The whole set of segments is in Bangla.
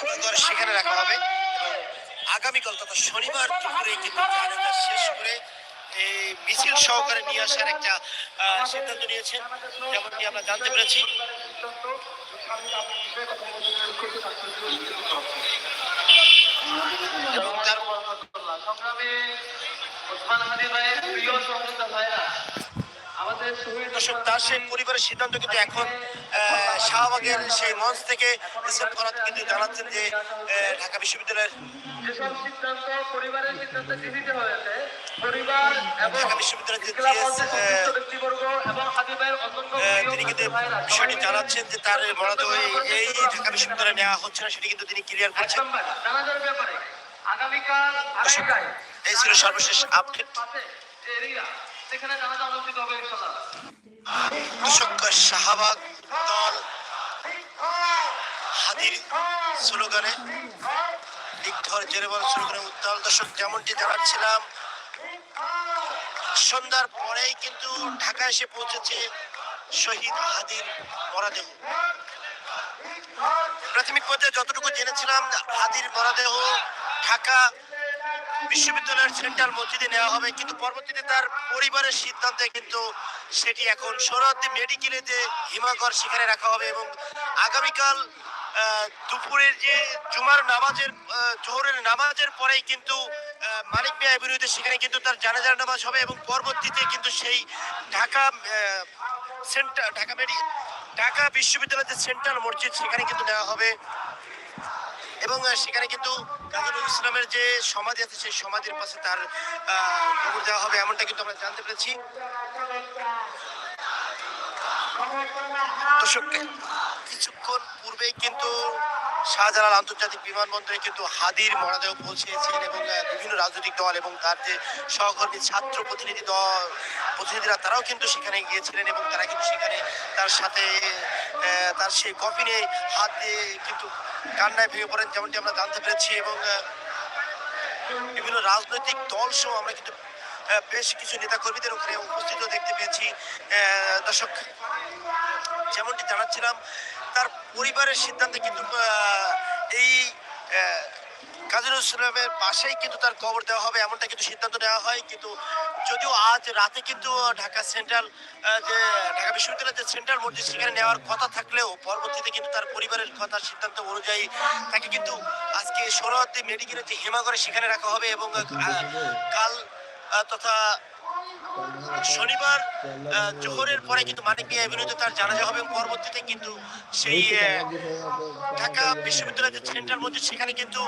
করে সেখানে রাখা হবে এবং আগামীকাল তথা শনিবার দুপুরে কিন্তু জানাজা শেষ করে মিছিল সহকারে নিয়ে আসার একটা সিদ্ধান্ত নিয়েছেন। যেমনটি আমরা জানতে পেরেছি। এবং তার সংগ্রামী ওসমান হাদি ভাইয়ের প্রিয় আমাদের শহীদ দর্শক তার সেই পরিবারের সিদ্ধান্ত কিন্তু এখন শাহবাগের সেই মঞ্চ থেকে এস এম কিন্তু জানাচ্ছেন যে ঢাকা বিশ্ববিদ্যালয়ের যেসব সিদ্ধান্ত পরিবারের সিদ্ধান্ত গৃহীত হয়েছে পরিবার এবং ঢাকা বিশ্ববিদ্যালয়ের যে ক্লাব GS, পর্যায়ে সংশ্লিষ্ট ব্যক্তিবর্গ এবং হাদি ভাইয়ের অন্যান্য আহ, প্রিয় তিনি কিন্তু বিষয়টি জানাচ্ছেন যে তার মরদেহ এই- এই ঢাকা বিশ্ববিদ্যালয়ে নেওয়া হচ্ছে না সেটি কিন্তু তিনি ক্লিয়ার করছেন। এই ছিল সর্বশেষ আপডেট শাহবাগ দল হাদির স্লোগানে দিকধর জেরেবল স্লোগানে উত্তাল দর্শক যেমনটি জানাচ্ছিলাম, সন্ধ্যার পরেই কিন্তু ঢাকা এসে পৌঁছেছে শহীদ হাদির মরাদেহ। প্রাথমিক পর্যায়ে যতটুকু জেনেছিলাম, হাদির মরাদেহ ঢাকা বিশ্ববিদ্যালয়ের সেন্ট্রাল মসজিদে নেওয়া হবে, কিন্তু পরবর্তীতে তার পরিবারের সিদ্ধান্তে কিন্তু সেটি এখন সোহরাওয়ার্দী মেডিকেলে যে হিমাগর সেখানে রাখা হবে এবং আগামীকাল দুপুরের যে জুমার নামাজের জোহরের নামাজের পরেই কিন্তু মানিক মিয়া এভিনিউতে সেখানে কিন্তু তার জানাজার নামাজ হবে এবং পরবর্তীতে কিন্তু সেই ঢাকা সেন্টার ঢাকা মেডি, ঢাকা বিশ্ববিদ্যালয়ের সেন্ট্রাল মসজিদ সেখানে কিন্তু নেওয়া হবে। এবং সেখানে কিন্তু কাজী ইসলামের যে সমাধি আছে, সেই সমাধির পাশে তার কবর দেওয়া হবে, এমনটা কিন্তু আমরা জানতে পেরেছি। দর্শক, কিছুক্ষণ পূর্বেই কিন্তু শাহজালাল আন্তর্জাতিক বিমানবন্দরে কিন্তু হাদির মরদেহ পৌঁছেছিলেন এবং বিভিন্ন রাজনৈতিক দল এবং তার যে সহকর্মী ছাত্র প্রতিনিধি দল, প্রতিনিধিরা তারাও কিন্তু সেখানে গিয়েছিলেন এবং তারা কিন্তু সেখানে তার সাথে তার সেই কফিনে হাত দিয়ে কিন্তু কান্নায় ভেঙে পড়েন, যেমনটি আমরা জানতে পেরেছি এবং বিভিন্ন রাজনৈতিক দল সহ আমরা কিন্তু বেশ কিছু নেতাকর্মীদের ওখানে উপস্থিত দেখতে পেয়েছি। দর্শক, যেমনটি জানাচ্ছিলাম, তার পরিবারের সিদ্ধান্তে কিন্তু এই কাজী ইসলামের পাশেই কিন্তু তার কবর দেওয়া হবে, এমনটা কিন্তু সিদ্ধান্ত নেওয়া হয়। কিন্তু যদিও আজ রাতে কিন্তু ঢাকা সেন্ট্রাল যে ঢাকা বিশ্ববিদ্যালয়ের যে সেন্ট্রাল মসজিদ, সেখানে নেওয়ার কথা থাকলেও পরবর্তীতে কিন্তু তার পরিবারের কথা, সিদ্ধান্ত অনুযায়ী তাকে কিন্তু আজকে সোহরাওয়ার্দী মেডিকেলের যে হেমাগরে সেখানে রাখা হবে এবং কাল তথা শনিবার জোহরের পরে কিন্তু মানিক মিয়া এভিনিউতে তার জানাজা হবে পরবর্তীতে কিন্তু সেই ঢাকা বিশ্ববিদ্যালয়ের যে সেন্ট্রাল মসজিদ, সেখানে কিন্তু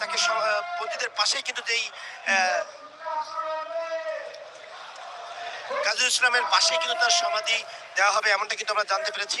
তাকে মসজিদের পাশেই কিন্তু যেই কাজী ইসলামের পাশেই কিন্তু তার সমাধি দেওয়া হবে, এমনটা কিন্তু আমরা জানতে পেরেছি।